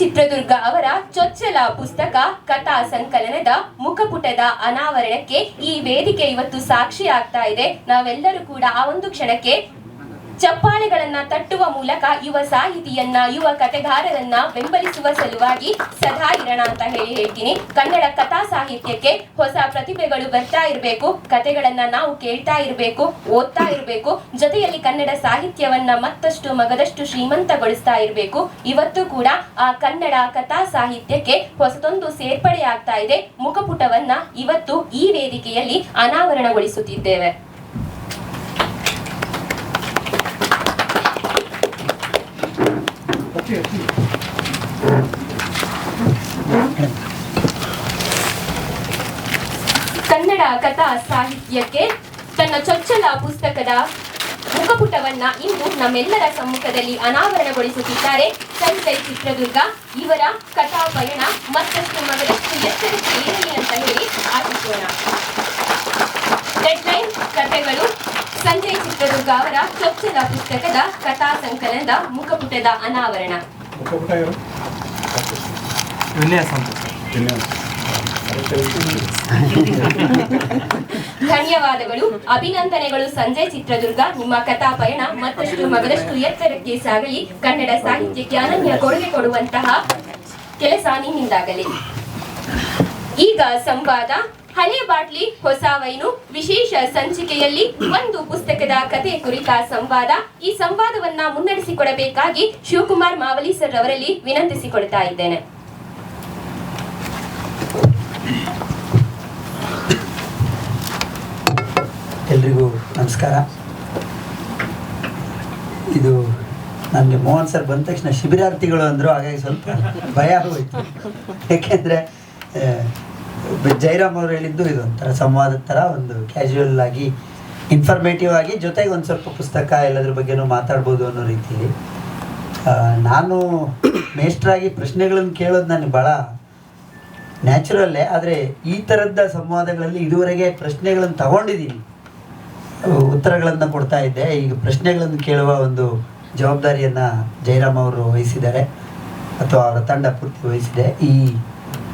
ಚಿತ್ರದುರ್ಗ ಅವರ ಚೊಚ್ಚಲ ಪುಸ್ತಕ ಕಥಾ ಸಂಕಲನದ ಮುಖಪುಟದ ಅನಾವರಣಕ್ಕೆ ಈ ವೇದಿಕೆ ಇವತ್ತು ಸಾಕ್ಷಿ ಆಗ್ತಾ ಇದೆ. ನಾವೆಲ್ಲರೂ ಕೂಡ ಆ ಒಂದು ಕ್ಷಣಕ್ಕೆ ಚಪ್ಪಾಳೆಗಳನ್ನ ತಟ್ಟುವ ಮೂಲಕ ಯುವ ಸಾಹಿತಿಯನ್ನ, ಯುವ ಕಥೆಗಾರರನ್ನ ಬೆಂಬಲಿಸುವ ಸಲುವಾಗಿ ಸದಾ ಇರೋಣ ಅಂತ ಹೇಳಿ ಹೇಳ್ತೀನಿ. ಕನ್ನಡ ಕಥಾ ಸಾಹಿತ್ಯಕ್ಕೆ ಹೊಸ ಪ್ರತಿಭೆಗಳು ಬರ್ತಾ ಇರಬೇಕು. ಕಥೆಗಳನ್ನ ನಾವು ಕೇಳ್ತಾ ಇರಬೇಕು, ಓದ್ತಾ ಇರಬೇಕು. ಜೊತೆಯಲ್ಲಿ ಕನ್ನಡ ಸಾಹಿತ್ಯವನ್ನ ಮತ್ತಷ್ಟು ಮಗದಷ್ಟು ಶ್ರೀಮಂತಗೊಳಿಸ್ತಾ ಇರಬೇಕು. ಇವತ್ತು ಕೂಡ ಆ ಕನ್ನಡ ಕಥಾ ಸಾಹಿತ್ಯಕ್ಕೆ ಹೊಸದೊಂದು ಸೇರ್ಪಡೆ ಆಗ್ತಾ ಇದೆ. ಮುಖಪುಟವನ್ನ ಇವತ್ತು ಈ ವೇದಿಕೆಯಲ್ಲಿ ಅನಾವರಣಗೊಳಿಸುತ್ತಿದ್ದೇವೆ. ಕಥಾ ಸಾಹಿತ್ಯಕ್ಕೆ ತನ್ನ ಚೊಚ್ಚಲ ಪುಸ್ತಕದ ಮುಖಪುಟವನ್ನ ಇಂದು ನಮ್ಮೆಲ್ಲರ ಸಮ್ಮುಖದಲ್ಲಿ ಅನಾವರಣಗೊಳಿಸುತ್ತಿದ್ದಾರೆ. ಸಂಜಯ್ ಚಿತ್ರದುರ್ಗ ಇವರ ಕಥಾ ಪಯಣ ಮತ್ತಷ್ಟು ಮಗದಷ್ಟು ಎತ್ತರಕ್ಕೆ ಇರಲಿ ಅಂತ ಹೇಳಿ ಆಶಿಸೋಣ ಡೆಡ್ಲೈನ್ ಕಥೆಗಳು ಸಂಜಯ್ ಚಿತ್ರದುರ್ಗ ಅವರ ಚೊಚ್ಚಲ ಪುಸ್ತಕದ ಕಥಾ ಸಂಕಲನದ ಮುಖಪುಟದ ಅನಾವರಣ ಮುಖಪುಟ ಇರು ವಿನ್ಯಾಸ ಅಂತ ಧನ್ಯವಾದಗಳು. ಅಭಿನಂದನೆಗಳು ಸಂಜಯ್ ಚಿತ್ರದುರ್ಗ. ನಿಮ್ಮ ಕಥಾ ಪಯಣ ಮತ್ತಷ್ಟು ಮಗದಷ್ಟು ಎತ್ತರಕ್ಕೆ ಸಾಗಲಿ. ಕನ್ನಡ ಸಾಹಿತ್ಯಕ್ಕೆ ಅನನ್ಯ ಕೊಡುಗೆ ಕೊಡುವಂತಹ ಕೆಲಸ ನಿಮ್ಮಿಂದಾಗಲಿ. ಈಗ ಸಂವಾದ. ಹಳೆ ಬಾಟ್ಲಿ, ಹೊಸ ವೈನು, ವಿಶೇಷ ಸಂಚಿಕೆಯಲ್ಲಿ ಒಂದು ಪುಸ್ತಕದ ಕಥೆ ಕುರಿತ ಸಂವಾದ. ಈ ಸಂವಾದವನ್ನ ಮುನ್ನಡೆಸಿಕೊಡಬೇಕಾಗಿ ಶಿವಕುಮಾರ್ ಮಾವಲಿ ಸರ್ ಅವರಲ್ಲಿ ವಿನಂತಿಸಿಕೊಳ್ತಾ ಇದ್ದೇನೆ. ಎಲ್ರಿಗೂ ನಮಸ್ಕಾರ. ಇದು ನನಗೆ ಮೋಹನ್ ಸರ್ ಬಂದ ತಕ್ಷಣ ಶಿಬಿರಾರ್ಥಿಗಳು ಅಂದರು, ಹಾಗಾಗಿ ಸ್ವಲ್ಪ ಭಯ ಆಗೋಯ್ತು ಯಾಕೆಂದರೆ ಜೈರಾಮ್ ಅವರು ಹೇಳಿದ್ದು ಇದು ಒಂಥರ ಸಂವಾದದ ಥರ ಒಂದು ಕ್ಯಾಶುವಲ್ ಆಗಿ ಇನ್ಫಾರ್ಮೇಟಿವ್ ಆಗಿ, ಜೊತೆಗೆ ಒಂದು ಸ್ವಲ್ಪ ಪುಸ್ತಕ ಎಲ್ಲದ್ರ ಬಗ್ಗೆನೂ ಮಾತಾಡ್ಬೋದು ಅನ್ನೋ ರೀತಿಯಲ್ಲಿ. ನಾನು ಮೇಷ್ಟ್ರಾಗಿ ಪ್ರಶ್ನೆಗಳನ್ನು ಕೇಳೋದು ನನಗೆ ಭಾಳ ನ್ಯಾಚುರಲ್ಲೇ, ಆದರೆ ಈ ಥರದ ಸಂವಾದಗಳಲ್ಲಿ ಇದುವರೆಗೆ ಪ್ರಶ್ನೆಗಳನ್ನು ತಗೊಂಡಿದ್ದೀನಿ ಉತ್ತರಗಳನ್ನು ಕೊಡ್ತಾ ಇದ್ದೆ. ಈಗ ಪ್ರಶ್ನೆಗಳನ್ನು ಕೇಳುವ ಒಂದು ಜವಾಬ್ದಾರಿಯನ್ನು ಜಯರಾಮ್ ಅವರು ವಹಿಸಿದ್ದಾರೆ, ಅಥವಾ ಅವರ ತಂಡ ಪೂರ್ತಿ ವಹಿಸಿದೆ. ಈ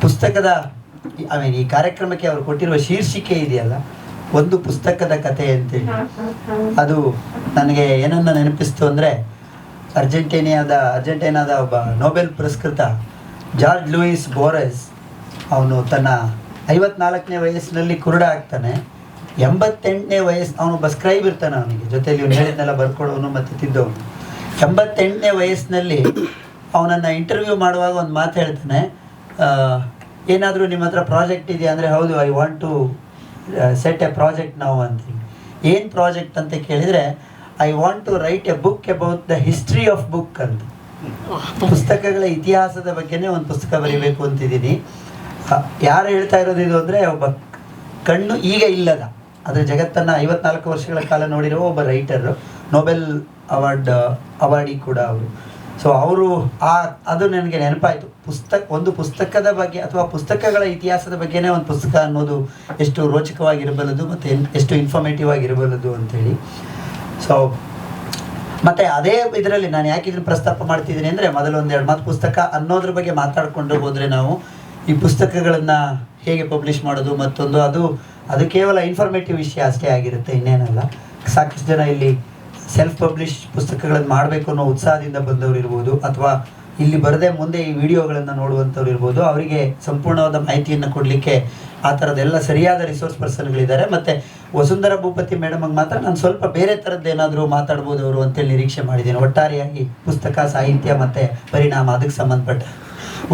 ಪುಸ್ತಕದ ಐ ಮೀನ್ ಈ ಕಾರ್ಯಕ್ರಮಕ್ಕೆ ಅವರು ಕೊಟ್ಟಿರುವ ಶೀರ್ಷಿಕೆ ಇದೆಯಲ್ಲ, ಒಂದು ಪುಸ್ತಕದ ಕಥೆ ಅಂತೇಳಿ. ಅದು ನನಗೆ ಏನನ್ನ ನೆನಪಿಸ್ತು ಅಂದರೆ, ಅರ್ಜೆಂಟೀನಿಯಾದ, ಅರ್ಜೆಂಟೀನಾದ ಒಬ್ಬ ನೊಬೆಲ್ ಪುರಸ್ಕೃತ ಜಾರ್ಜ್ ಲೂಯಿಸ್ ಬೋರೆಸ್, ಅವನು ತನ್ನ ಐವತ್ನಾಲ್ಕನೇ ವಯಸ್ಸಿನಲ್ಲಿ ಕುರುಡ ಆಗ್ತಾನೆ. ಎಂಬತ್ತೆಂಟನೇ ವಯಸ್ಸು, ಅವನು ಬಸ್ಕ್ರೈಬ್ ಇರ್ತಾನೆ ಅವನಿಗೆ. ಜೊತೆಯಲ್ಲಿ ಇವನು ಹೇಳಿದ್ನೆಲ್ಲ, ಬರ್ಕೊಡೋನು ಮತ್ತು ತಿದ್ದವನು ಎಂಬತ್ತೆಂಟನೇ ವಯಸ್ಸಿನಲ್ಲಿ ಅವನನ್ನು ಇಂಟರ್ವ್ಯೂ ಮಾಡುವಾಗ ಒಂದು ಮಾತು ಹೇಳ್ತಾನೆ ಏನಾದರೂ ನಿಮ್ಮ ಹತ್ರ ಪ್ರಾಜೆಕ್ಟ್ ಇದೆಯಾ? ಅಂದರೆ, ಹೌದು I want to set a project ನಾವು ಅಂತೀವಿ ಏನು ಪ್ರಾಜೆಕ್ಟ್ ಅಂತ ಕೇಳಿದರೆ I want to write a book about the history of book ಅಂತ. ಪುಸ್ತಕಗಳ ಇತಿಹಾಸದ ಬಗ್ಗೆನೇ ಒಂದು ಪುಸ್ತಕ ಬರೀಬೇಕು ಅಂತಿದ್ದೀನಿ. ಯಾರು ಹೇಳ್ತಾ ಇರೋದು ಇದು ಅಂದರೆ, ಒಬ್ಬ ಕಣ್ಣು ಈಗ ಇಲ್ಲದ. ಆದರೆ ಜಗತ್ತನ್ನು ಐವತ್ನಾಲ್ಕು ವರ್ಷಗಳ ಕಾಲ ನೋಡಿರೋ ಒಬ್ಬ ರೈಟರು ನೊಬೆಲ್ ಅವಾರ್ಡ್ ಅವಾರ್ಡಿ ಕೂಡ ಅವರು. ಸೊ ಅವರು ಆ, ಅದು ನನಗೆ ನೆನಪಾಯಿತು. ಪುಸ್ತಕ, ಒಂದು ಪುಸ್ತಕದ ಬಗ್ಗೆ ಅಥವಾ ಪುಸ್ತಕಗಳ ಇತಿಹಾಸದ ಬಗ್ಗೆನೇ ಒಂದು ಪುಸ್ತಕ ಅನ್ನೋದು ಎಷ್ಟು ರೋಚಕವಾಗಿರಬಲ್ಲದು ಮತ್ತು ಎಷ್ಟು ಇನ್ಫಾರ್ಮೇಟಿವ್ ಆಗಿರಬಲ್ಲದು ಅಂತೇಳಿ ಸೊ ಮತ್ತು ಅದೇ ಇದರಲ್ಲಿ ನಾನು ಯಾಕೆ ಇದನ್ನು ಪ್ರಸ್ತಾಪ ಮಾಡ್ತಿದ್ದೀನಿ ಅಂದರೆ ಮೊದಲು ಒಂದು ಎರಡು ಮಾತು ಪುಸ್ತಕ ಅನ್ನೋದ್ರ ಬಗ್ಗೆ ಮಾತಾಡಿಕೊಂಡು ಹೋದರೆ ನಾವು ಈ ಪುಸ್ತಕಗಳನ್ನು ಹೇಗೆ ಪಬ್ಲಿಷ್ ಮಾಡೋದು ಮತ್ತೊಂದು ಅದು ಅದು ಕೇವಲ ಇನ್ಫಾರ್ಮೇಟಿವ್ ವಿಷಯ ಅಷ್ಟೇ ಆಗಿರುತ್ತೆ, ಇನ್ನೇನಲ್ಲ. ಸಾಕಷ್ಟು ಜನ ಇಲ್ಲಿ ಸೆಲ್ಫ್ ಪಬ್ಲಿಷ್ ಪುಸ್ತಕಗಳನ್ನು ಮಾಡಬೇಕು ಅನ್ನೋ ಉತ್ಸಾಹದಿಂದ ಬಂದವರು ಇರ್ಬೋದು, ಅಥವಾ ಇಲ್ಲಿ ಬರದೆ ಮುಂದೆ ಈ ವಿಡಿಯೋಗಳನ್ನು ನೋಡುವಂಥವ್ರು ಇರ್ಬೋದು, ಅವರಿಗೆ ಸಂಪೂರ್ಣವಾದ ಮಾಹಿತಿಯನ್ನು ಕೊಡಲಿಕ್ಕೆ ಆ ಥರದ್ದೆಲ್ಲ ಸರಿಯಾದ ರಿಸೋರ್ಸ್ ಪರ್ಸನ್ಗಳಿದ್ದಾರೆ ಮತ್ತು ವಸುಂಧರ ಭೂಪತಿ ಮೇಡಮ್ಗೆ ಮಾತ್ರ, ನಾನು ಸ್ವಲ್ಪ ಬೇರೆ ಥರದ್ದು ಏನಾದರೂ ಮಾತಾಡ್ಬೋದು ಅವರು ಅಂತೇಳಿ ನಿರೀಕ್ಷೆ ಮಾಡಿದ್ದೀನಿ. ಒಟ್ಟಾರೆಯಾಗಿ ಪುಸ್ತಕ, ಸಾಹಿತ್ಯ ಮತ್ತು ಪರಿಣಾಮ, ಅದಕ್ಕೆ ಸಂಬಂಧಪಟ್ಟ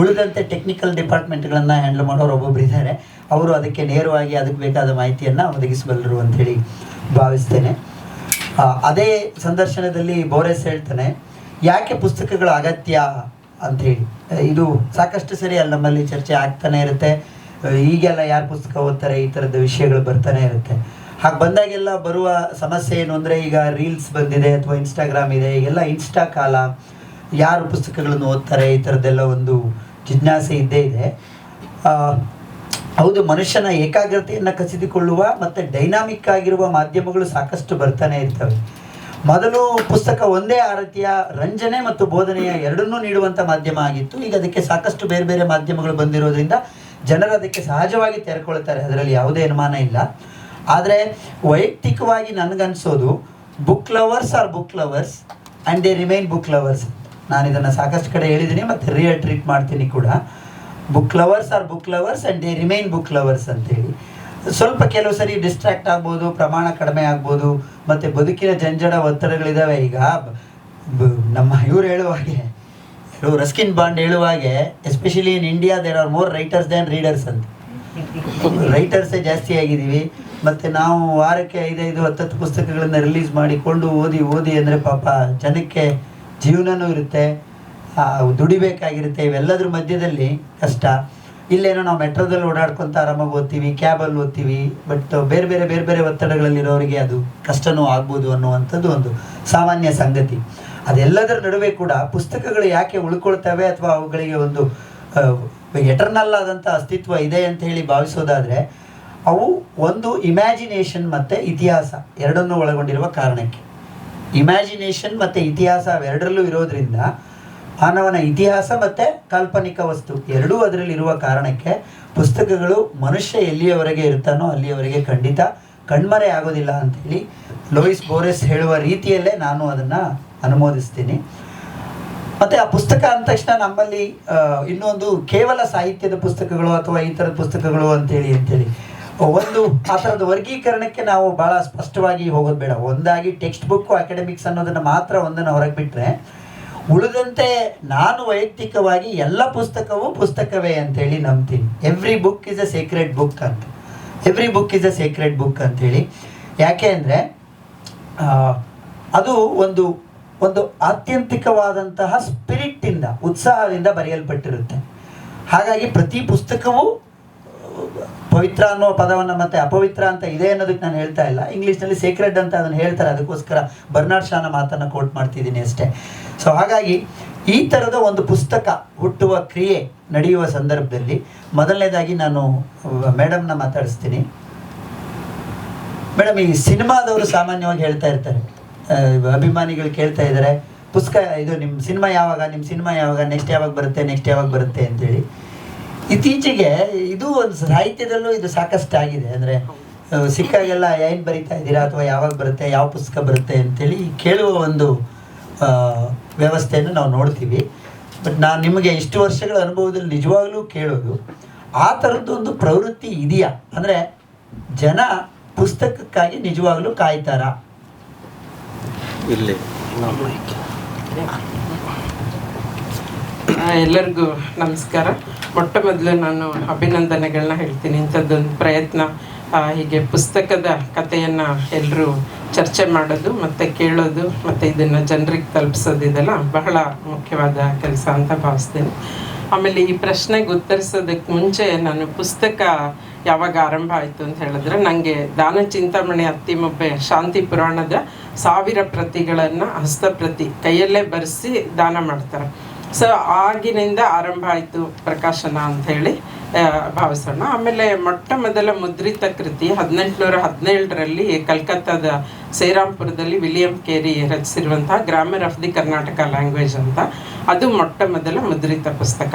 ಉಳಿದಂತೆ ಟೆಕ್ನಿಕಲ್ ಡಿಪಾರ್ಟ್ಮೆಂಟ್ಗಳನ್ನು ಹ್ಯಾಂಡಲ್ ಮಾಡೋರು ಒಬ್ಬೊಬ್ರು ಇದ್ದಾರೆ. ಅವರು ಅದಕ್ಕೆ ನೇರವಾಗಿ ಅದಕ್ಕೆ ಬೇಕಾದ ಮಾಹಿತಿಯನ್ನು ಒದಗಿಸಬಲ್ಲರು ಅಂಥೇಳಿ ಭಾವಿಸ್ತೇನೆ. ಅದೇ ಸಂದರ್ಶನದಲ್ಲಿ ಬೋರೆಸ್ ಹೇಳ್ತಾನೆ, ಯಾಕೆ ಪುಸ್ತಕಗಳ ಅಗತ್ಯ? ಅಂಥೇಳಿ ಇದು ಸಾಕಷ್ಟು ಸರಿ ಅಲ್ಲಿ, ನಮ್ಮಲ್ಲಿ ಚರ್ಚೆ ಆಗ್ತಾನೆ ಇರುತ್ತೆ. ಈಗೆಲ್ಲ ಯಾರು ಪುಸ್ತಕ ಓದ್ತಾರೆ, ಈ ಥರದ ವಿಷಯಗಳು ಬರ್ತಾನೆ ಇರುತ್ತೆ. ಹಾಗೆ ಬಂದಾಗೆಲ್ಲ ಬರುವ ಸಮಸ್ಯೆ ಏನು ಅಂದರೆ, ಈಗ ರೀಲ್ಸ್ ಬಂದಿದೆ ಅಥವಾ ಇನ್ಸ್ಟಾಗ್ರಾಮ್ ಇದೆ, ಈಗೆಲ್ಲ ಇನ್ಸ್ಟಾ ಕಾಲ. ಯಾರು ಪುಸ್ತಕಗಳನ್ನು ಓದ್ತಾರೆ, ಈ ಥರದ್ದೆಲ್ಲ ಒಂದು ಜಿಜ್ಞಾಸೆ ಇದ್ದೇ ಇದೆ. ಹೌದು, ಮನುಷ್ಯನ ಏಕಾಗ್ರತೆಯನ್ನು ಕಸಿದುಕೊಳ್ಳುವ ಮತ್ತು ಡೈನಾಮಿಕ್ ಆಗಿರುವ ಮಾಧ್ಯಮಗಳು ಸಾಕಷ್ಟು ಬರ್ತಾನೆ ಇರ್ತವೆ. ಮೊದಲು ಪುಸ್ತಕ ಒಂದೇ ಆರತಿಯ ರಂಜನೆ ಮತ್ತು ಬೋಧನೆಯ ಎರಡನ್ನೂ ನೀಡುವಂಥ ಮಾಧ್ಯಮ ಆಗಿತ್ತು. ಈಗ ಅದಕ್ಕೆ ಸಾಕಷ್ಟು ಬೇರೆ ಬೇರೆ ಮಾಧ್ಯಮಗಳು ಬಂದಿರೋದ್ರಿಂದ ಜನರು ಅದಕ್ಕೆ ಸಹಜವಾಗಿ ತೆರೆಕೊಳ್ತಾರೆ. ಅದರಲ್ಲಿ ಯಾವುದೇ ಅನುಮಾನ ಇಲ್ಲ. ಆದರೆ ವೈಯಕ್ತಿಕವಾಗಿ ನನಗನ್ಸೋದು book lovers are book lovers and they remain book lovers ನಾನು ಇದನ್ನು ಸಾಕಷ್ಟು ಕಡೆ ಹೇಳಿದ್ದೀನಿ ಮತ್ತು ರಿಯಲ್ ಟ್ರೀಟ್ ಮಾಡ್ತೀನಿ ಕೂಡ. Book lovers are book lovers and they remain book lovers ಅಂತೇಳಿ ಸ್ವಲ್ಪ ಕೆಲವು ಸರಿ ಡಿಸ್ಟ್ರಾಕ್ಟ್ ಆಗ್ಬೋದು, ಪ್ರಮಾಣ ಕಡಿಮೆ ಆಗ್ಬೋದು, ಮತ್ತು ಬದುಕಿನ ಜಂಜಡ ಒತ್ತಡಗಳಿದ್ದಾವೆ ಈಗ ನಮ್ಮ ಇವ್ರು ಹೇಳುವ ಹಾಗೆ ರಸ್ಕಿನ್ ಬಾಂಡ್ ಹೇಳುವ ಹಾಗೆ especially in India there are more writers than readers ಅಂತ. ರೈಟರ್ಸೇ ಜಾಸ್ತಿ ಆಗಿದ್ದೀವಿ. ಮತ್ತು ನಾವು ವಾರಕ್ಕೆ ಐದೈದು, ಹತ್ತತ್ತು ಪುಸ್ತಕಗಳನ್ನು ರಿಲೀಸ್ ಮಾಡಿಕೊಂಡು ಓದಿ ಓದಿ ಅಂದರೆ ಪಾಪ ಜನಕ್ಕೆ ಜೀವನನೂ ಇರುತ್ತೆ. ದುಡಿಬೇಕಾಗಿರುತ್ತೆ. ಇವೆಲ್ಲದ್ರ ಮಧ್ಯದಲ್ಲಿ ಕಷ್ಟ. ಇಲ್ಲೇನೋ ನಾವು ಮೆಟ್ರೋದಲ್ಲಿ ಓಡಾಡ್ಕೊತ ಆರಾಮಾಗಿ ಓದ್ತೀವಿ, ಕ್ಯಾಬಲ್ಲಿ ಓದ್ತೀವಿ ಬಟ್ ಬೇರೆ ಬೇರೆ ಬೇರೆ ಬೇರೆ ಒತ್ತಡಗಳಲ್ಲಿರೋರಿಗೆ ಅದು ಕಷ್ಟನೂ ಆಗ್ಬೋದು ಅನ್ನುವಂಥದ್ದು ಒಂದು ಸಾಮಾನ್ಯ ಸಂಗತಿ. ಅದೆಲ್ಲದರ ನಡುವೆ ಕೂಡ ಪುಸ್ತಕಗಳು ಯಾಕೆ ಉಳ್ಕೊಳ್ತವೆ ಅಥವಾ ಅವುಗಳಿಗೆ ಒಂದು ಎಟರ್ನಲ್ ಆದಂಥ ಅಸ್ತಿತ್ವ ಇದೆ ಅಂತ ಹೇಳಿ ಭಾವಿಸೋದಾದರೆ, ಅವು ಒಂದು ಇಮ್ಯಾಜಿನೇಷನ್ ಮತ್ತು ಇತಿಹಾಸ ಎರಡನ್ನೂ ಒಳಗೊಂಡಿರುವ ಕಾರಣಕ್ಕೆ. ಇಮ್ಯಾಜಿನೇಷನ್ ಮತ್ತು ಇತಿಹಾಸ ಅವೆರಡರಲ್ಲೂ ಇರೋದ್ರಿಂದ ಮಾನವನ ಇತಿಹಾಸ ಮತ್ತು ಕಾಲ್ಪನಿಕ ವಸ್ತು ಎರಡೂ ಅದರಲ್ಲಿ ಇರುವ ಕಾರಣಕ್ಕೆ ಪುಸ್ತಕಗಳು ಮನುಷ್ಯ ಎಲ್ಲಿಯವರೆಗೆ ಇರ್ತಾನೋ ಅಲ್ಲಿಯವರೆಗೆ ಖಂಡಿತ ಕಣ್ಮರೆ ಆಗೋದಿಲ್ಲ ಅಂತೇಳಿ ಲೋಯಿಸ್ ಬೋರೆಸ್ ಹೇಳುವ ರೀತಿಯಲ್ಲೇ ನಾನು ಅದನ್ನು ಅನುಮೋದಿಸ್ತೀನಿ. ಮತ್ತು ಆ ಪುಸ್ತಕ ಅಂದ ತಕ್ಷಣ ನಮ್ಮಲ್ಲಿ ಇನ್ನೊಂದು ಕೇವಲ ಸಾಹಿತ್ಯದ ಪುಸ್ತಕಗಳು ಅಥವಾ ಈ ಥರದ ಪುಸ್ತಕಗಳು ಅಂತೇಳಿ ಅಂತೇಳಿ ಒಂದು ಆ ಥರದ ವರ್ಗೀಕರಣಕ್ಕೆ ನಾವು ಭಾಳ ಸ್ಪಷ್ಟವಾಗಿ ಹೋಗೋದು ಬೇಡ. ಒಂದಾಗಿ ಟೆಕ್ಸ್ಟ್ ಬುಕ್ಕು, ಅಕಾಡೆಮಿಕ್ಸ್ ಅನ್ನೋದನ್ನು ಮಾತ್ರ ಒಂದನ್ನು ಹೊರಗೆ ಬಿಟ್ಟರೆ ಉಳಿದಂತೆ ನಾನು ವೈಯಕ್ತಿಕವಾಗಿ ಎಲ್ಲ ಪುಸ್ತಕವೂ ಪುಸ್ತಕವೇ ಅಂತೇಳಿ ನಂಬ್ತೀನಿ. Every book is a secret book ಅಂತ. Every book is a secret book ಅಂತೇಳಿ ಯಾಕೆ ಅಂದರೆ ಅದು ಒಂದು ಒಂದು ಆತ್ಯಂತಿಕವಾದಂತಹ ಸ್ಪಿರಿಟ್ಟಿಂದ ಉತ್ಸಾಹದಿಂದ ಬರೆಯಲ್ಪಟ್ಟಿರುತ್ತೆ. ಹಾಗಾಗಿ ಪ್ರತಿ ಪುಸ್ತಕವೂ ಪವಿತ್ರ ಅನ್ನೋ ಪದವನ್ನು ಮತ್ತೆ ಅಪವಿತ್ರ ಅಂತ ಇದೆ ಅನ್ನೋದಕ್ಕೆ ನಾನು ಹೇಳ್ತಾ ಇಲ್ಲ. ಇಂಗ್ಲೀಷ್ನಲ್ಲಿ ಸೇಕ್ರೆಡ್ ಅಂತ ಅದನ್ನು ಹೇಳ್ತಾರೆ. ಅದಕ್ಕೋಸ್ಕರ ಬರ್ನಾಡ್ ಶಾನ ಮಾತನ್ನು ಕೋಟ್ ಮಾಡ್ತಿದ್ದೀನಿ ಅಷ್ಟೇ. ಸೊ ಹಾಗಾಗಿ ಈ ಥರದ ಒಂದು ಪುಸ್ತಕ ಹುಟ್ಟುವ ಕ್ರಿಯೆ ನಡೆಯುವ ಸಂದರ್ಭದಲ್ಲಿ ಮೊದಲನೇದಾಗಿ ನಾನು ಮೇಡಮ್ನ ಮಾತಾಡಿಸ್ತೀನಿ. ಮೇಡಮ್ ಈ ಸಿನಿಮಾದವರು ಸಾಮಾನ್ಯವಾಗಿ ಹೇಳ್ತಾ ಇರ್ತಾರೆ. ಅಭಿಮಾನಿಗಳು ಕೇಳ್ತಾ ಇದ್ದಾರೆ. ಪುಸ್ತಕ, ಇದು ನಿಮ್ಮ ಸಿನಿಮಾ ಯಾವಾಗ? ನಿಮ್ಮ ಸಿನಿಮಾ ಯಾವಾಗ? ನೆಕ್ಸ್ಟ್ ಯಾವಾಗ ಬರುತ್ತೆ? ನೆಕ್ಸ್ಟ್ ಯಾವಾಗ ಬರುತ್ತೆ ಅಂತೇಳಿ. ಇತ್ತೀಚೆಗೆ ಇದು ಒಂದು ಸಾಹಿತ್ಯದಲ್ಲೂ ಇದು ಸಾಕಷ್ಟು ಆಗಿದೆ. ಅಂದರೆ ಸಿಕ್ಕಾಗೆಲ್ಲ ಏನು ಬರಿತಾ ಇದ್ದೀರಾ ಅಥವಾ ಯಾವಾಗ ಬರುತ್ತೆ ಯಾವ ಪುಸ್ತಕ ಬರುತ್ತೆ ಅಂತೇಳಿ ಕೇಳುವ ಒಂದು ವ್ಯವಸ್ಥೆಯನ್ನು ನಾವು ನೋಡ್ತೀವಿ. ಬಟ್ ನಾನು ನಿಮಗೆ ಇಷ್ಟು ವರ್ಷಗಳ ಅನುಭವದಲ್ಲಿ ನಿಜವಾಗ್ಲೂ ಕೇಳೋದು ಆ ಥರದ್ದು ಒಂದು ಪ್ರವೃತ್ತಿ ಇದೆಯಾ? ಅಂದರೆ ಜನ ಪುಸ್ತಕಕ್ಕಾಗಿ ನಿಜವಾಗ್ಲೂ ಕಾಯ್ತಾರ? ಇಲ್ಲಿ ಎಲ್ಲರಿಗೂ ನಮಸ್ಕಾರ. ಮೊಟ್ಟ ಮೊದಲು ನಾನು ಅಭಿನಂದನೆಗಳನ್ನ ಹೇಳ್ತೀನಿ. ಇಂಥದ್ದೊಂದು ಪ್ರಯತ್ನ ಹೀಗೆ ಪುಸ್ತಕದ ಕಥೆಯನ್ನು ಎಲ್ಲರೂ ಚರ್ಚೆ ಮಾಡೋದು ಮತ್ತು ಕೇಳೋದು ಮತ್ತು ಇದನ್ನು ಜನರಿಗೆ ತಲುಪಿಸೋದು ಇದೆಲ್ಲ ಬಹಳ ಮುಖ್ಯವಾದ ಕೆಲಸ ಅಂತ ಭಾವಿಸ್ತೀನಿ. ಆಮೇಲೆ ಈ ಪ್ರಶ್ನೆಗೆ ಉತ್ತರಿಸೋದಕ್ಕೆ ಮುಂಚೆ ನಾನು ಪುಸ್ತಕ ಯಾವಾಗ ಆರಂಭ ಆಯಿತು ಅಂತ ಹೇಳಿದ್ರೆ ನನಗೆ ದಾನ ಚಿಂತಾಮಣಿ ಅತ್ತಿಮೊಬ್ಬೆ ಶಾಂತಿ ಪುರಾಣದ ಸಾವಿರ ಪ್ರತಿಗಳನ್ನು ಹಸ್ತಪ್ರತಿ ಕೈಯಲ್ಲೇ ಬರೆಸಿ ದಾನ ಮಾಡ್ತಾರೆ. ಸೊ ಆಗಿನಿಂದ ಆರಂಭ ಆಯಿತು ಪ್ರಕಾಶನ ಅಂತ ಹೇಳಿ ಭಾವಿಸೋಣ ಆಮೇಲೆ ಮೊಟ್ಟ ಮೊದಲ ಮುದ್ರಿತ ಕೃತಿ ಹದಿನೆಂಟುನೂರ ಹದಿನೇಳರಲ್ಲಿ ಕಲ್ಕತ್ತಾದ ಸೇರಾಂಪುರದಲ್ಲಿ William Carey ರಚಿಸಿರುವಂತಹ grammar of the Karnataka language ಅಂತ. ಅದು ಮೊಟ್ಟ ಮೊದಲ ಮುದ್ರಿತ ಪುಸ್ತಕ.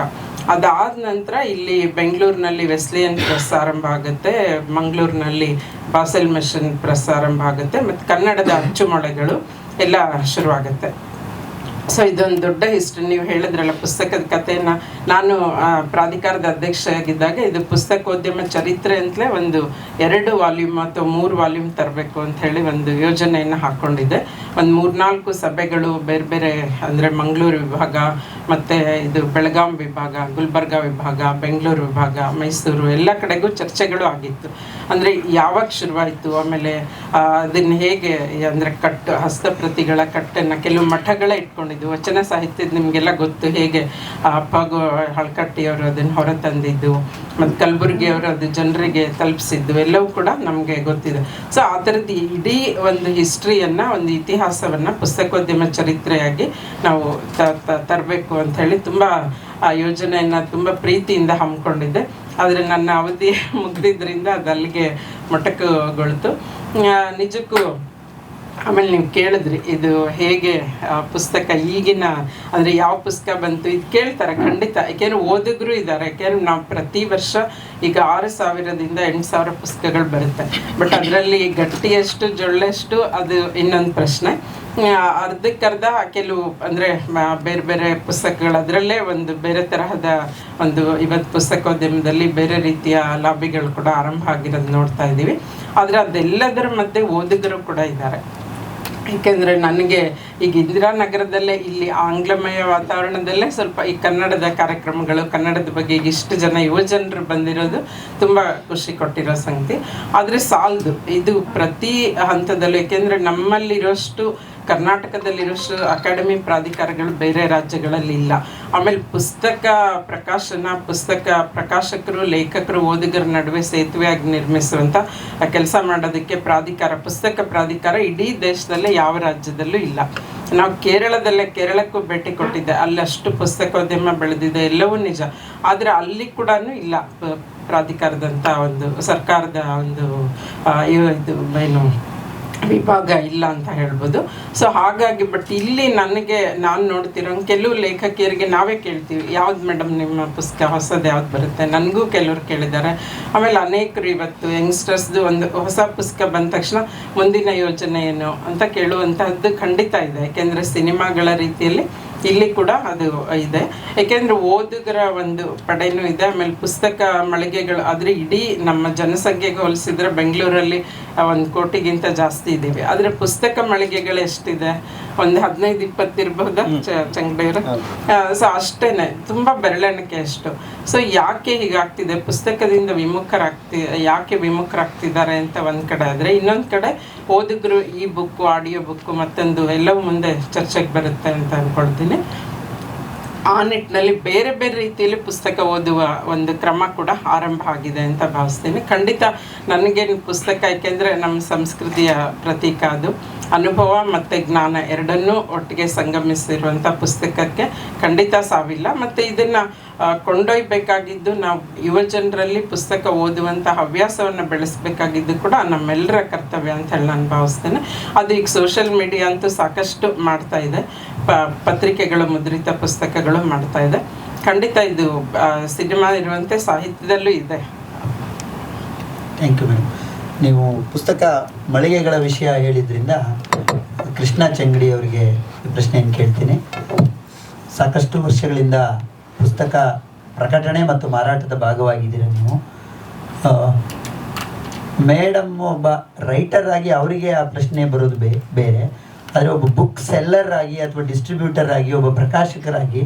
ಅದಾದ ನಂತರ ಇಲ್ಲಿ ಬೆಂಗಳೂರಿನಲ್ಲಿ ವೆಸ್ಲಿಯನ್ ಪ್ರೆಸ್ ಆರಂಭ ಆಗುತ್ತೆ, ಮಂಗಳೂರಿನಲ್ಲಿ ಬಾಸೆಲ್ ಮಿಷನ್ ಪ್ರೆಸ್ ಆರಂಭ ಆಗುತ್ತೆ, ಮತ್ತು ಕನ್ನಡದ ಅಚ್ಚುಮೊಳೆಗಳು ಎಲ್ಲ ಶುರುವಾಗುತ್ತೆ. ಸೊ ಇದೊಂದು ದೊಡ್ಡ ಹಿಸ್ಟ್ರಿ ನೀವು ಹೇಳಿದ್ರಲ್ಲ, ಪುಸ್ತಕದ ಕಥೆಯನ್ನ. ನಾನು ಪ್ರಾಧಿಕಾರದ ಅಧ್ಯಕ್ಷರಾಗಿದ್ದಾಗ ಇದು ಪುಸ್ತಕೋದ್ಯಮ ಚರಿತ್ರೆ ಅಂತಲೇ ಒಂದು ಎರಡು ವಾಲ್ಯೂಮ್ ಅಥವಾ ಮೂರು ವಾಲ್ಯೂಮ್ ತರಬೇಕು ಅಂತ ಹೇಳಿ ಒಂದು ಯೋಜನೆಯನ್ನು ಹಾಕ್ಕೊಂಡಿದ್ದೆ ಒಂದು ಮೂರ್ನಾಲ್ಕು ಸಭೆಗಳು ಬೇರೆ ಬೇರೆ ಅಂದರೆ ಮಂಗಳೂರು ವಿಭಾಗ, ಮತ್ತು ಇದು ಬೆಳಗಾಂ ವಿಭಾಗ, ಗುಲ್ಬರ್ಗ ವಿಭಾಗ, ಬೆಂಗಳೂರು ವಿಭಾಗ, ಮೈಸೂರು ಎಲ್ಲ ಕಡೆಗೂ ಚರ್ಚೆಗಳು ಆಗಿತ್ತು. ಅಂದರೆ ಯಾವಾಗ ಶುರುವಾಯಿತು? ಆಮೇಲೆ ಅದನ್ನು ಹೇಗೆ ಅಂದರೆ ಕಟ್ಟು, ಹಸ್ತಪ್ರತಿಗಳ ಕಟ್ಟನ್ನು ಕೆಲವು ಮಠಗಳೇ ಇಟ್ಕೊಂಡಿದ್ದು ವಚನ ಸಾಹಿತ್ಯದ ನಿಮಗೆಲ್ಲ ಗೊತ್ತು ಹೇಗೆ? ಅಪ್ಪಗೋ ಹಳ್ಕಟ್ಟಿಯವರು ಅದನ್ನು ಹೊರತಂದಿದ್ದು, ಮತ್ತು ಕಲಬುರಗಿಯವರು ಅದು ಜನರಿಗೆ ತಲುಪಿಸಿದ್ದು ಎಲ್ಲವೂ ಕೂಡ ನಮಗೆ ಗೊತ್ತಿದೆ. ಸೊ ಆ ಥರದ್ದು ಇಡೀ ಒಂದು ಹಿಸ್ಟ್ರಿಯನ್ನು ಒಂದು ಇತಿಹಾಸವನ್ನು ಪುಸ್ತಕೋದ್ಯಮ ಚರಿತ್ರೆಯಾಗಿ ನಾವು ತರಬೇಕು ಅಂತ ಹೇಳಿ ತುಂಬ, ಆ ಯೋಜನೆಯನ್ನು ತುಂಬ ಪ್ರೀತಿಯಿಂದ ಹಮ್ಮಿಕೊಂಡಿದ್ದೆ. ಆದರೆ ನನ್ನ ಅವಧಿ ಮುಗಿದಿದ್ದರಿಂದ ಅದು ಅಲ್ಲಿಗೆ ಮೊಟಕುಗೊಳ್ತು. ನಿಜಕ್ಕೂ ಆಮೇಲೆ ನೀವು ಕೇಳಿದ್ರಿ ಇದು ಹೇಗೆ ಪುಸ್ತಕ ಈಗಿನ ಅಂದರೆ ಯಾವ ಪುಸ್ತಕ ಬಂತು ಇದು ಕೇಳ್ತಾರೆ ಖಂಡಿತ. ಯಾಕೆಂದ್ರೆ ಓದಿದ್ರು ಇದ್ದಾರೆ ಯಾಕೆಂದ್ರೆ ನಾವು ಪ್ರತಿ ವರ್ಷ ಈಗ ಆರು ಸಾವಿರದಿಂದ ಎಂಟು ಸಾವಿರ ಪುಸ್ತಕಗಳು ಬರುತ್ತೆ. ಬಟ್ ಅದರಲ್ಲಿ ಗಟ್ಟಿಯಷ್ಟು ಜೊಳ್ಳೆಷ್ಟು ಅದು ಇನ್ನೊಂದು ಪ್ರಶ್ನೆ. ಅರ್ಧಕ್ಕರ್ಧ ಕೆಲವು ಅಂದರೆ ಬೇರೆ ಬೇರೆ ಪುಸ್ತಕಗಳು ಅದರಲ್ಲೇ ಒಂದು ಬೇರೆ ತರಹದ ಒಂದು ಇವತ್ತು ಪುಸ್ತಕೋದ್ಯಮದಲ್ಲಿ ಬೇರೆ ರೀತಿಯ ಲಾಬಿಗಳು ಕೂಡ ಆರಂಭ ಆಗಿರೋದು ನೋಡ್ತಾ ಇದ್ದೀವಿ. ಆದರೆ ಅದೆಲ್ಲದರ ಮಧ್ಯೆ ಓದುಗರು ಕೂಡ ಇದ್ದಾರೆ. ಏಕೆಂದರೆ ನನಗೆ ಈಗ ಇಂದಿರಾನಗರದಲ್ಲೇ ಇಲ್ಲಿ ಆಂಗ್ಲಮಯ ವಾತಾವರಣದಲ್ಲೇ ಸ್ವಲ್ಪ ಈ ಕನ್ನಡದ ಕಾರ್ಯಕ್ರಮಗಳು, ಕನ್ನಡದ ಬಗ್ಗೆ ಇಷ್ಟು ಜನ ಯುವಜನರು ಬಂದಿರೋದು ತುಂಬ ಖುಷಿ ಕೊಟ್ಟಿರೋ ಸಂಗತಿ. ಆದರೆ ಸಾಲದು. ಇದು ಪ್ರತಿ ಹಂತದಲ್ಲೂ ಏಕೆಂದರೆ ನಮ್ಮಲ್ಲಿರೋಷ್ಟು ಕರ್ನಾಟಕದಲ್ಲಿರೋಷ್ಟು ಅಕಾಡೆಮಿ ಪ್ರಾಧಿಕಾರಗಳು ಬೇರೆ ರಾಜ್ಯಗಳಲ್ಲಿ ಇಲ್ಲ. ಆಮೇಲೆ ಪುಸ್ತಕ ಪ್ರಕಾಶನ, ಪುಸ್ತಕ ಪ್ರಕಾಶಕರು, ಲೇಖಕರು, ಓದುಗರ ನಡುವೆ ಸೇತುವೆಯಾಗಿ ನಿರ್ಮಿಸುವಂಥ ಕೆಲಸ ಮಾಡೋದಕ್ಕೆ ಪ್ರಾಧಿಕಾರ, ಪುಸ್ತಕ ಪ್ರಾಧಿಕಾರ ಇಡೀ ದೇಶದಲ್ಲೇ ಯಾವ ರಾಜ್ಯದಲ್ಲೂ ಇಲ್ಲ. ನಾವು ಕೇರಳದಲ್ಲೇ, ಕೇರಳಕ್ಕೂ ಭೇಟಿ ಕೊಟ್ಟಿದ್ದೆ. ಅಲ್ಲಿ ಅಷ್ಟು ಪುಸ್ತಕೋದ್ಯಮ ಬೆಳೆದಿದೆ. ಎಲ್ಲವೂ ನಿಜ. ಆದರೆ ಅಲ್ಲಿ ಕೂಡ ಇಲ್ಲ ಪ್ರಾಧಿಕಾರದಂಥ ಒಂದು ಸರ್ಕಾರದ ಒಂದು ಇದು, ಏನು ವಿಭಾಗ ಇಲ್ಲ ಅಂತ ಹೇಳ್ಬೋದು. ಸೊ ಹಾಗಾಗಿ ಬಟ್ ಇಲ್ಲಿ ನನಗೆ ನಾನು ನೋಡ್ತಿರೋ ಕೆಲವು ಲೇಖಕಿಯರಿಗೆ ನಾವೇ ಕೇಳ್ತೀವಿ. ಯಾವ್ದು ಮೇಡಮ್ ನಿಮ್ಮ ಪುಸ್ತಕ ಹೊಸದು ಯಾವ್ದು ಬರುತ್ತೆ? ನನಗೂ ಕೆಲವರು ಕೇಳಿದ್ದಾರೆ. ಆಮೇಲೆ ಅನೇಕರು ಇವತ್ತು ಯಂಗ್ಸ್ಟರ್ಸ್ದು ಒಂದು ಹೊಸ ಪುಸ್ತಕ ಬಂದ ತಕ್ಷಣ ಮುಂದಿನ ಯೋಜನೆ ಏನು ಅಂತ ಕೇಳುವಂತಹದ್ದು ಖಂಡಿತ ಇದೆ. ಯಾಕೆಂದರೆ ಸಿನಿಮಾಗಳ ರೀತಿಯಲ್ಲಿ ಇಲ್ಲಿ ಕೂಡ ಅದು ಇದೆ. ಯಾಕೆಂದ್ರೆ ಓದುಗರ ಒಂದು ಪಡೆನೂ ಇದೆ. ಆಮೇಲೆ ಪುಸ್ತಕ ಮಳಿಗೆಗಳು ಆದರೆ ಇಡೀ ನಮ್ಮ ಜನಸಂಖ್ಯೆಗೆ ಹೋಲಿಸಿದ್ರೆ ಬೆಂಗಳೂರಲ್ಲಿ ಒಂದು ಕೋಟಿಗಿಂತ ಜಾಸ್ತಿ ಇದ್ದೀವಿ. ಆದರೆ ಪುಸ್ತಕ ಮಳಿಗೆಗಳು ಎಷ್ಟಿದೆ? ಒಂದು ಹದಿನೈದು ಇಪ್ಪತ್ತು ಇರಬಹುದು ಚಂಗಡೆಯವರು ಸೊ ಅಷ್ಟೇನೆ. ತುಂಬಾ ಬೆರಳೆಣಿಕೆ ಅಷ್ಟು. ಸೊ ಯಾಕೆ ಹೀಗಾಗ್ತಿದೆ? ಪುಸ್ತಕದಿಂದ ವಿಮುಖರಾಗ್ತಿ ಯಾಕೆ ವಿಮುಖರಾಗ್ತಿದ್ದಾರೆ ಅಂತ ಒಂದು ಕಡೆ ಆದ್ರೆ ಇನ್ನೊಂದು ಕಡೆ ಓದುಗರು ಈ ಬುಕ್ಕು ಆಡಿಯೋ ಬುಕ್ಕು ಮತ್ತೊಂದು ಎಲ್ಲವೂ ಮುಂದೆ ಚರ್ಚೆಗೆ ಬರುತ್ತೆ ಅಂತ ಅಂದ್ಕೊಳ್ತೀನಿ ಆ ನಿಟ್ಟಿನಲ್ಲಿ ಬೇರೆ ಬೇರೆ ರೀತಿಯಲ್ಲಿ ಪುಸ್ತಕ ಓದುವ ಒಂದು ಕ್ರಮ ಕೂಡ ಆರಂಭ ಆಗಿದೆ ಅಂತ ಭಾವಿಸ್ತೀನಿ. ಖಂಡಿತ ನನಗೇನು ಪುಸ್ತಕ ಯಾಕೆಂದರೆ ನಮ್ಮ ಸಂಸ್ಕೃತಿಯ ಪ್ರತೀಕ ಅದು. ಅನುಭವ ಮತ್ತು ಜ್ಞಾನ ಎರಡನ್ನೂ ಒಟ್ಟಿಗೆ ಸಂಗಮಿಸಿರುವಂಥ ಪುಸ್ತಕಕ್ಕೆ ಖಂಡಿತ ಸಾವಿಲ್ಲ. ಮತ್ತು ಇದನ್ನು ಕೊಂಡೊಯ್ಯಬೇಕಾಗಿದ್ದು ನಾವು ಯುವ ಜನರಲ್ಲಿ ಪುಸ್ತಕ ಓದುವಂಥ ಹವ್ಯಾಸವನ್ನು ಬೆಳೆಸಬೇಕಾಗಿದ್ದು ಕೂಡ ನಮ್ಮೆಲ್ಲರ ಕರ್ತವ್ಯ ಅಂತ ಹೇಳಿ ನಾನು ಭಾವಿಸ್ತೇನೆ. ಅದು ಈಗ ಸೋಷಿಯಲ್ ಮೀಡಿಯಾ ಅಂತೂ ಸಾಕಷ್ಟು ಮಾಡ್ತಾ ಇದೆ. ಪ, ಪತ್ರಿಕೆಗಳು, ಮುದ್ರಿತ ಪುಸ್ತಕಗಳು ಮಾಡ್ತಾ ಇದೆ. ಖಂಡಿತ ಇದು ಸಿನಿಮಾ ಇರುವಂತೆ ಸಾಹಿತ್ಯದಲ್ಲೂ ಇದೆ. ಥ್ಯಾಂಕ್ ಯು ಮೇಡಮ್ ನೀವು ಪುಸ್ತಕ ಮಳಿಗೆಗಳ ವಿಷಯ ಹೇಳಿದ್ರಿಂದ ಕೃಷ್ಣ ಚಂಗಡಿ ಅವರಿಗೆ ಪ್ರಶ್ನೆಯನ್ನು ಕೇಳ್ತೀನಿ. ಸಾಕಷ್ಟು ವರ್ಷಗಳಿಂದ ಪುಸ್ತಕ ಪ್ರಕಟಣೆ ಮತ್ತು ಮಾರಾಟದ ಭಾಗವಾಗಿದ್ದೀರ ನೀವು? ಮೇಡಮ್ ಒಬ್ಬ ರೈಟರ್ ಆಗಿ ಅವರಿಗೆ ಆ ಪ್ರಶ್ನೆ ಬರೋದು ಬೇ, ಬೇರೆ. ಆದರೆ ಒಬ್ಬ ಬುಕ್ ಸೆಲ್ಲರ್ ಆಗಿ ಅಥವಾ ಡಿಸ್ಟ್ರಿಬ್ಯೂಟರ್ ಆಗಿ ಒಬ್ಬ ಪ್ರಕಾಶಕರಾಗಿ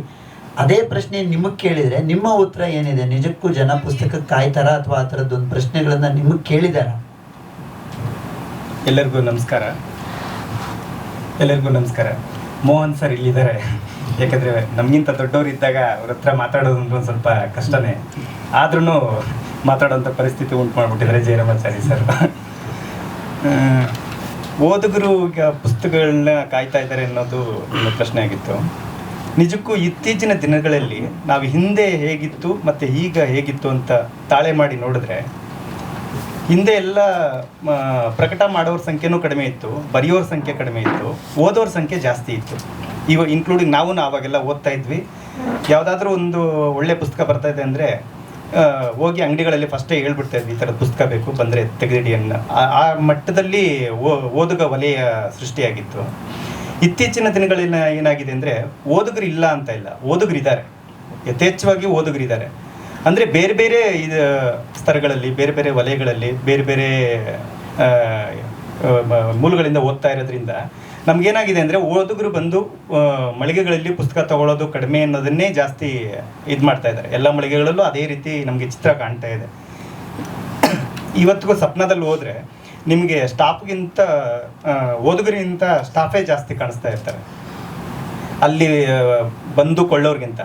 ಅದೇ ಪ್ರಶ್ನೆ ನಿಮಗೆ ಕೇಳಿದರೆ ನಿಮ್ಮ ಉತ್ತರ ಏನಿದೆ? ನಿಜಕ್ಕೂ ಜನ ಪುಸ್ತಕ ಕಾಯ್ತಾರ ಅಥವಾ ಆ ಥರದ್ದೊಂದು ಪ್ರಶ್ನೆಗಳನ್ನು ನಿಮಗೆ ಕೇಳಿದಾರ? ಎಲ್ಲರಿಗೂ ನಮಸ್ಕಾರ. ಎಲ್ಲರಿಗೂ ನಮಸ್ಕಾರ. ಮೋಹನ್ ಸರ್ ಇಲ್ಲಿದ್ದಾರೆ. ಯಾಕಂದರೆ ನಮಗಿಂತ ದೊಡ್ಡವರು ಇದ್ದಾಗ ಅವ್ರ ಹತ್ರ ಮಾತಾಡೋದು ಅಂದ್ರೆ ಒಂದು ಸ್ವಲ್ಪ ಕಷ್ಟನೇ. ಆದ್ರೂ ಮಾತಾಡೋಂಥ ಪರಿಸ್ಥಿತಿ ಉಂಟು ಮಾಡಿಬಿಟ್ಟಿದ್ದಾರೆ ಜಯರಾಮಾಚಾರಿ ಸರ್. ಓದುಗರು ಈಗ ಪುಸ್ತಕಗಳನ್ನ ಕಾಯ್ತಾ ಇದ್ದಾರೆ ಅನ್ನೋದು ಒಂದು ಪ್ರಶ್ನೆ ಆಗಿತ್ತು. ನಿಜಕ್ಕೂ ಇತ್ತೀಚಿನ ದಿನಗಳಲ್ಲಿ ನಾವು ಹಿಂದೆ ಹೇಗಿತ್ತು ಮತ್ತು ಈಗ ಹೇಗಿತ್ತು ಅಂತ ತಾಳೆ ಮಾಡಿ ನೋಡಿದ್ರೆ, ಹಿಂದೆ ಎಲ್ಲ ಪ್ರಕಟ ಮಾಡೋರ ಸಂಖ್ಯೆನೂ ಕಡಿಮೆ ಇತ್ತು, ಬರೆಯೋರ ಸಂಖ್ಯೆ ಕಡಿಮೆ ಇತ್ತು, ಓದೋರ ಸಂಖ್ಯೆ ಜಾಸ್ತಿ ಇತ್ತು. ಇವ ಇನ್ಕ್ಲೂಡಿಂಗ್ ನಾವು ಆವಾಗೆಲ್ಲ ಓದ್ತಾ ಇದ್ವಿ. ಯಾವುದಾದ್ರೂ ಒಂದು ಒಳ್ಳೆ ಪುಸ್ತಕ ಬರ್ತಾ ಇದೆ ಅಂದರೆ ಹೋಗಿ ಅಂಗಡಿಗಳಲ್ಲಿ ಫಸ್ಟೇ ಹೇಳ್ಬಿಡ್ತಾ ಇದ್ವಿ, ಈ ಥರದ ಪುಸ್ತಕ ಬೇಕು, ಬಂದರೆ ತೆಗೆದಿಡಿ ಅನ್ನ ಆ- ಮಟ್ಟದಲ್ಲಿ ಓದುಗ ವಲಯ ಸೃಷ್ಟಿಯಾಗಿತ್ತು. ಇತ್ತೀಚಿನ ದಿನಗಳಲ್ಲಿ ಏನಾಗಿದೆ ಅಂದರೆ, ಓದುಗರು ಇಲ್ಲ ಅಂತ ಇಲ್ಲ ಓದುಗರಿದ್ದಾರೆ ಯಥೇಚ್ಛವಾಗಿ ಓದುಗರಿದ್ದಾರೆ ಅಂದರೆ ಬೇರೆ ಬೇರೆ ಇದು ಸ್ತರಗಳಲ್ಲಿ ಬೇರೆ ಬೇರೆ ವಲಯಗಳಲ್ಲಿ, ಬೇರೆ ಬೇರೆ ಮೂಲಗಳಿಂದ ಓದ್ತಾ ಇರೋದ್ರಿಂದ ನಮಗೇನಾಗಿದೆ ಅಂದರೆ ಓದುಗರು ಬಂದು ಮಳಿಗೆಗಳಲ್ಲಿ ಪುಸ್ತಕ ತಗೊಳ್ಳೋದು ಕಡಿಮೆ ಅನ್ನೋದನ್ನೇ ಜಾಸ್ತಿ ಇದು ಮಾಡ್ತಾ ಇದ್ದಾರೆ ಎಲ್ಲ ಮಳಿಗೆಗಳಲ್ಲೂ ಅದೇ ರೀತಿ ನಮಗೆ ಚಿತ್ರ ಕಾಣ್ತಾ ಇದೆ. ಇವತ್ತಿಗೂ ಸಪ್ನದಲ್ಲಿ ಹೋದರೆ ನಿಮಗೆ ಸ್ಟಾಫ್ಗಿಂತ ಓದುಗರಿಗಿಂತ ಸ್ಟಾಫೇ ಜಾಸ್ತಿ ಕಾಣಿಸ್ತಾ ಇರ್ತಾರೆ. ಅಲ್ಲಿ ಬಂದು ಕೊಳ್ಳೋರ್ಗಿಂತ.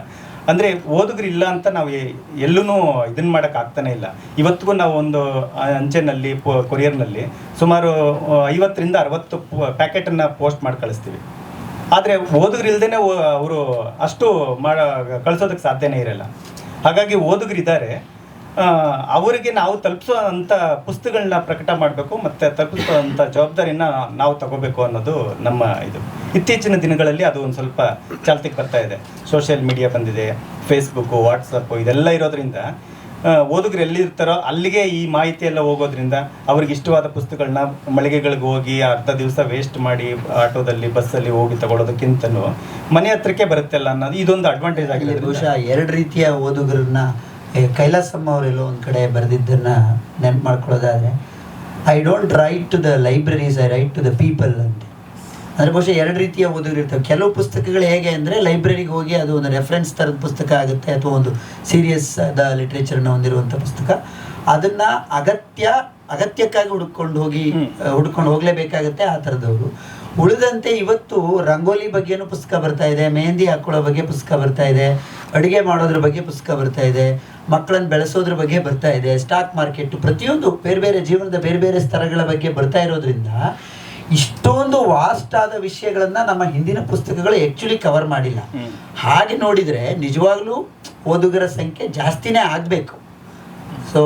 ಅಂದರೆ ಓದುಗರು ಇಲ್ಲ ಅಂತ ನಾವು ಎಲ್ಲೂ ಇದನ್ನ ಆಗ್ತಾನೆ ಇಲ್ಲ. ಇವತ್ತಿಗೂ ನಾವು ಒಂದು ಅಂಚೆನಲ್ಲಿ ಕೊರಿಯರ್ನಲ್ಲಿ ಸುಮಾರು ಐವತ್ತರಿಂದ ಅರವತ್ತು ಪ್ಯಾಕೆಟನ್ನು ಪೋಸ್ಟ್ ಮಾಡಿ ಕಳಿಸ್ತೀವಿ. ಆದರೆ ಓದುಗರಿಲ್ದೇ ಅವರು ಅಷ್ಟು ಮಾಡ ಕಳಿಸೋದಕ್ಕೆ ಸಾಧ್ಯನೇ ಇರಲ್ಲ. ಹಾಗಾಗಿ ಓದುಗರಿದ್ದಾರೆ ಅವರಿಗೆ ನಾವು ತಲುಪಿಸುವಂಥ ಪುಸ್ತಕಗಳನ್ನ ಪ್ರಕಟ ಮಾಡಬೇಕು ಮತ್ತು ತಲುಪಿಸುವಂಥ ಜವಾಬ್ದಾರಿನ ನಾವು ತಗೋಬೇಕು ಅನ್ನೋದು ನಮ್ಮ ಇದು. ಇತ್ತೀಚಿನ ದಿನಗಳಲ್ಲಿ ಅದು ಒಂದು ಸ್ವಲ್ಪ ಚಾಲ್ತಿಗೆ ಬರ್ತಾ ಇದೆ. ಸೋಷಿಯಲ್ ಮೀಡಿಯಾ ಬಂದಿದೆ ಫೇಸ್ಬುಕ್ಕು ವಾಟ್ಸಪ್ಪು ಇದೆಲ್ಲ ಇರೋದ್ರಿಂದ ಓದುಗರು ಎಲ್ಲಿರ್ತಾರೋ ಅಲ್ಲಿಗೆ ಈ ಮಾಹಿತಿ ಎಲ್ಲ ಹೋಗೋದ್ರಿಂದ ಅವ್ರಿಗೆ ಇಷ್ಟವಾದ ಪುಸ್ತಕಗಳನ್ನ ಮಳಿಗೆಗಳಿಗೆ ಹೋಗಿ ಅರ್ಧ ದಿವಸ ವೇಸ್ಟ್ ಮಾಡಿ ಆಟೋದಲ್ಲಿ ಬಸ್ಸಲ್ಲಿ ಹೋಗಿ ತಗೊಳ್ಳೋದಕ್ಕಿಂತನೂ ಮನೆ ಹತ್ರಕ್ಕೆ ಬರುತ್ತಲ್ಲ ಅನ್ನೋದು ಇದೊಂದು ಅಡ್ವಾಂಟೇಜ್ ಆಗಿದೆ ಬಹುಶಃ ಎರಡು ರೀತಿಯ ಓದುಗರನ್ನ ಕೈಲಾಸಮ್ಮ ಅವರೆಲ್ಲೋ ಒಂದು ಕಡೆ ಬರೆದಿದ್ದನ್ನು ನೆನ್ಪು ಮಾಡ್ಕೊಳ್ಳೋದಾದ್ರೆ I don't write to the libraries I write to the people ಅಂತ. ಅಂದರೆ ಬಹುಶಃ ಎರಡು ರೀತಿಯ ಓದುಗರು ಇರ್ತವೆ. ಕೆಲವು ಪುಸ್ತಕಗಳು ಹೇಗೆ ಅಂದರೆ ಲೈಬ್ರರಿಗೆ ಹೋಗಿ ಅದು ಒಂದು ರೆಫರೆನ್ಸ್ ಥರದ ಪುಸ್ತಕ ಆಗುತ್ತೆ ಅಥವಾ ಒಂದು ಸೀರಿಯಸ್ ಆದ ಲಿಟ್ರೇಚರ್ನ ಹೊಂದಿರುವಂಥ ಪುಸ್ತಕ. ಅದನ್ನು ಅಗತ್ಯ ಅಗತ್ಯಕ್ಕಾಗಿ ಹುಡ್ಕೊಂಡು ಹೋಗಿ ಹುಡ್ಕೊಂಡು ಹೋಗಲೇಬೇಕಾಗತ್ತೆ ಆ ಥರದವರು ಉಳಿದಂತೆ ಇವತ್ತು ರಂಗೋಲಿ ಬಗ್ಗೆನೂ ಪುಸ್ತಕ ಬರ್ತಾ ಇದೆ ಮೆಹಂದಿ ಹಾಕೊಳ್ಳೋ ಬಗ್ಗೆ ಪುಸ್ತಕ ಬರ್ತಾ ಇದೆ ಅಡುಗೆ ಮಾಡೋದ್ರ ಬಗ್ಗೆ ಪುಸ್ತಕ ಬರ್ತಾ ಇದೆ ಮಕ್ಕಳನ್ನು ಬೆಳೆಸೋದ್ರ ಬಗ್ಗೆ ಬರ್ತಾ ಇದೆ ಸ್ಟಾಕ್ ಮಾರ್ಕೆಟ್ ಪ್ರತಿಯೊಂದು ಬೇರೆ ಬೇರೆ ಜೀವನದ ಬೇರೆ ಬೇರೆ ಸ್ತರಗಳ ಬಗ್ಗೆ ಬರ್ತಾ ಇರೋದ್ರಿಂದ ಇಷ್ಟೊಂದು ವಾಸ್ಟ್ ಆದ ವಿಷಯಗಳನ್ನ ನಮ್ಮ ಹಿಂದಿನ ಪುಸ್ತಕಗಳು ಆ್ಯಕ್ಚುಲಿ ಕವರ್ ಮಾಡಿಲ್ಲ. ಹಾಗೆ ನೋಡಿದರೆ ನಿಜವಾಗ್ಲೂ ಓದುಗರ ಸಂಖ್ಯೆ ಜಾಸ್ತಿನೇ ಆಗಬೇಕು. ಸೊ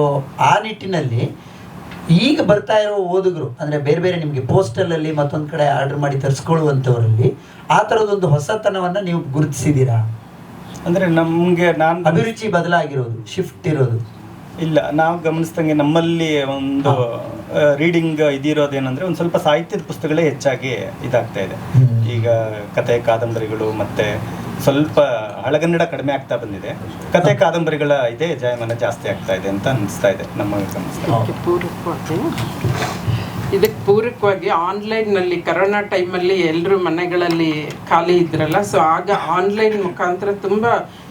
ಆ ನಿಟ್ಟಿನಲ್ಲಿ ಈಗ ಬರ್ತಾ ಇರೋ ಓದುಗರು ಅಂದರೆ ಬೇರೆ ಬೇರೆ ನಿಮಗೆ ಪೋಸ್ಟಲಲ್ಲಿ ಮತ್ತೊಂದು ಕಡೆ ಆರ್ಡರ್ ಮಾಡಿ ತರಿಸ್ಕೊಳ್ಳುವಂಥವರಲ್ಲಿ ಆ ಥರದೊಂದು ಹೊಸತನವನ್ನು ನೀವು ಗುರುತಿಸಿದ್ದೀರಾ? ಅಂದರೆ ನಮಗೆ ನಾನು ಅಭಿರುಚಿ ಬದಲಾಗಿರೋದು ಶಿಫ್ಟ್ ಇರೋದು. ಇಲ್ಲ ನಾವು ಗಮನಿಸ್ದಂಗೆ ನಮ್ಮಲ್ಲಿ ಒಂದು ರೀಡಿಂಗ್ ಇದಿರೋದೇನಂದ್ರೆ ಒಂದು ಸ್ವಲ್ಪ ಸಾಹಿತ್ಯದ ಪುಸ್ತಕಗಳೇ ಹೆಚ್ಚಾಗಿ ಇದಾಗ್ತಾ ಇದೆ. ಈಗ ಕತೆ ಕಾದಂಬರಿಗಳು ಮತ್ತೆ ಸ್ವಲ್ಪ ಹಳಗನ್ನಡ ಕಡಿಮೆ ಆಗ್ತಾ ಬಂದಿದೆ. ಕತೆ ಕಾದಂಬರಿಗಳ ಇದೇ ಜಾಯಮಾನ ಜಾಸ್ತಿ ಆಗ್ತಾ ಇದೆ ಅಂತ ಅನಿಸ್ತಾ ಇದೆ ನಮ್ಮ ಗಮನಿಸ್ತಾ ಇದಕ್ಕೆ ಪೂರಕವಾಗಿ. ಇದಕ್ಕೆ ಪೂರಕವಾಗಿ ಆನ್ಲೈನ್ನಲ್ಲಿ ಕರೋನಾ ಟೈಮಲ್ಲಿ ಎಲ್ಲರೂ ಮನೆಗಳಲ್ಲಿ ಖಾಲಿ ಇದ್ರಲ್ಲ ಸೊ ಆಗ ಆನ್ಲೈನ್ ಮುಖಾಂತರ ತುಂಬ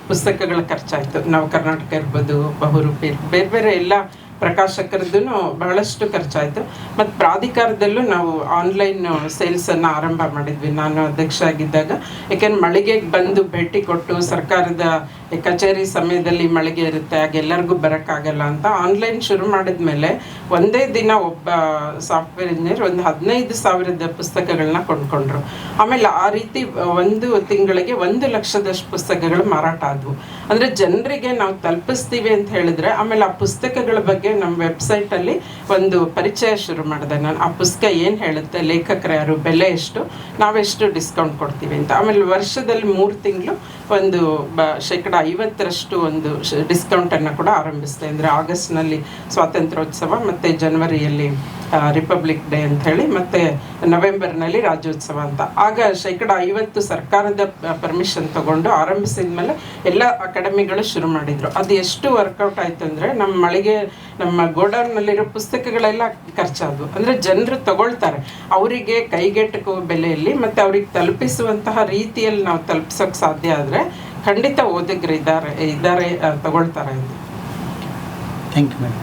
ಪುಸ್ತಕಗಳ ಖರ್ಚಾಯಿತು. ನಾವು ಕರ್ನಾಟಕ ಇರ್ಬೋದು ಬಹುರೂಪಿ ಬೇರೆ ಬೇರೆ ಎಲ್ಲ ಪ್ರಕಾಶಕರದ್ದು ಬಹಳಷ್ಟು ಖರ್ಚಾಯಿತು. ಮತ್ತು ಪ್ರಾಧಿಕಾರದಲ್ಲೂ ನಾವು ಆನ್ಲೈನ್ ಸೇಲ್ಸನ್ನು ಆರಂಭ ಮಾಡಿದ್ವಿ. ನಾನು ಅಧ್ಯಕ್ಷ ಆಗಿದ್ದಾಗ ಯಾಕೆಂದ್ರೆ ಮಳಿಗೆಗೆ ಬಂದು ಭೇಟಿ ಕೊಟ್ಟು ಸರ್ಕಾರದ ಕಚೇರಿ ಸಮಯದಲ್ಲಿ ಮಳಿಗೆ ಇರುತ್ತೆ ಆಗ ಎಲ್ಲರಿಗೂ ಬರೋಕ್ಕಾಗಲ್ಲ ಅಂತ ಆನ್ಲೈನ್ ಶುರು ಮಾಡಿದ್ಮೇಲೆ ಒಂದೇ ದಿನ ಒಬ್ಬ ಸಾಫ್ಟ್ವೇರ್ ಇಂಜಿನಿಯರ್ ಒಂದು ಹದಿನೈದು ಸಾವಿರದ ಪುಸ್ತಕಗಳನ್ನ ಕೊಂಡ್ಕೊಂಡ್ರು. ಆಮೇಲೆ ಆ ರೀತಿ ಒಂದು ತಿಂಗಳಿಗೆ ಒಂದು ಲಕ್ಷದಷ್ಟು ಪುಸ್ತಕಗಳು ಮಾರಾಟ ಆದವು. ಅಂದರೆ ಜನರಿಗೆ ನಾವು ತಲುಪಿಸ್ತೀವಿ ಅಂತ ಹೇಳಿದ್ರೆ, ಆಮೇಲೆ ಆ ಪುಸ್ತಕಗಳ ಬಗ್ಗೆ ನಮ್ಮ ವೆಬ್ಸೈಟಲ್ಲಿ ಒಂದು ಪರಿಚಯ ಶುರು ಮಾಡಿದೆ ನಾನು. ಆ ಪುಸ್ತಕ ಏನು ಹೇಳುತ್ತೆ, ಲೇಖಕರ ಯಾರು, ಬೆಲೆ ಎಷ್ಟು, ನಾವೆಷ್ಟು ಡಿಸ್ಕೌಂಟ್ ಕೊಡ್ತೀವಿ ಅಂತ. ಆಮೇಲೆ ವರ್ಷದಲ್ಲಿ ಮೂರು ತಿಂಗಳು ಒಂದು ಬ, ಶೇಕಡ ಐವತ್ತರಷ್ಟು ಒಂದು ಡಿಸ್ಕೌಂಟನ್ನು ಕೂಡ ಆರಂಭಿಸಿದೆ ಅಂದರೆ ಆಗಸ್ಟ್ನಲ್ಲಿ ಸ್ವಾತಂತ್ರ್ಯೋತ್ಸವ ಮತ್ತು ಜನವರಿಯಲ್ಲಿ ರಿಪಬ್ಲಿಕ್ ಡೇ ಅಂತ ಹೇಳಿ ಮತ್ತು ನವೆಂಬರ್ನಲ್ಲಿ ರಾಜ್ಯೋತ್ಸವ ಅಂತ. ಆಗ ಶೇಕಡ ಐವತ್ತು ಸರ್ಕಾರದ ಪರ್ಮಿಷನ್ ತಗೊಂಡು ಆರಂಭಿಸಿದ ಮೇಲೆ ಎಲ್ಲ ಅಕಾಡೆಮಿಗಳು ಶುರು ಮಾಡಿದರು. ಅದು ಎಷ್ಟು ವರ್ಕೌಟ್ ಆಯ್ತು ಅಂದರೆ ನಮ್ಮ ಮಳಿಗೆ, ನಮ್ಮ ಗೋಡೌನ್ನಲ್ಲಿರೋ ಪುಸ್ತಕಗಳೆಲ್ಲ ಖರ್ಚಾದವು. ಅಂದರೆ ಜನರು ತಗೊಳ್ತಾರೆ. ಅವರಿಗೆ ಕೈಗೆಟಕುವ ಬೆಲೆಯಲ್ಲಿ ಮತ್ತು ಅವ್ರಿಗೆ ತಲುಪಿಸುವಂತಹ ರೀತಿಯಲ್ಲಿ ನಾವು ತಲುಪಿಸೋಕೆ ಸಾಧ್ಯ ಆದರೆ ಖಂಡಿತ ಓದಿಗರು ಇದ್ದಾರೆ ಇದ್ದಾರೆ ತಗೊಳ್ತಾರೆ. Thank you madam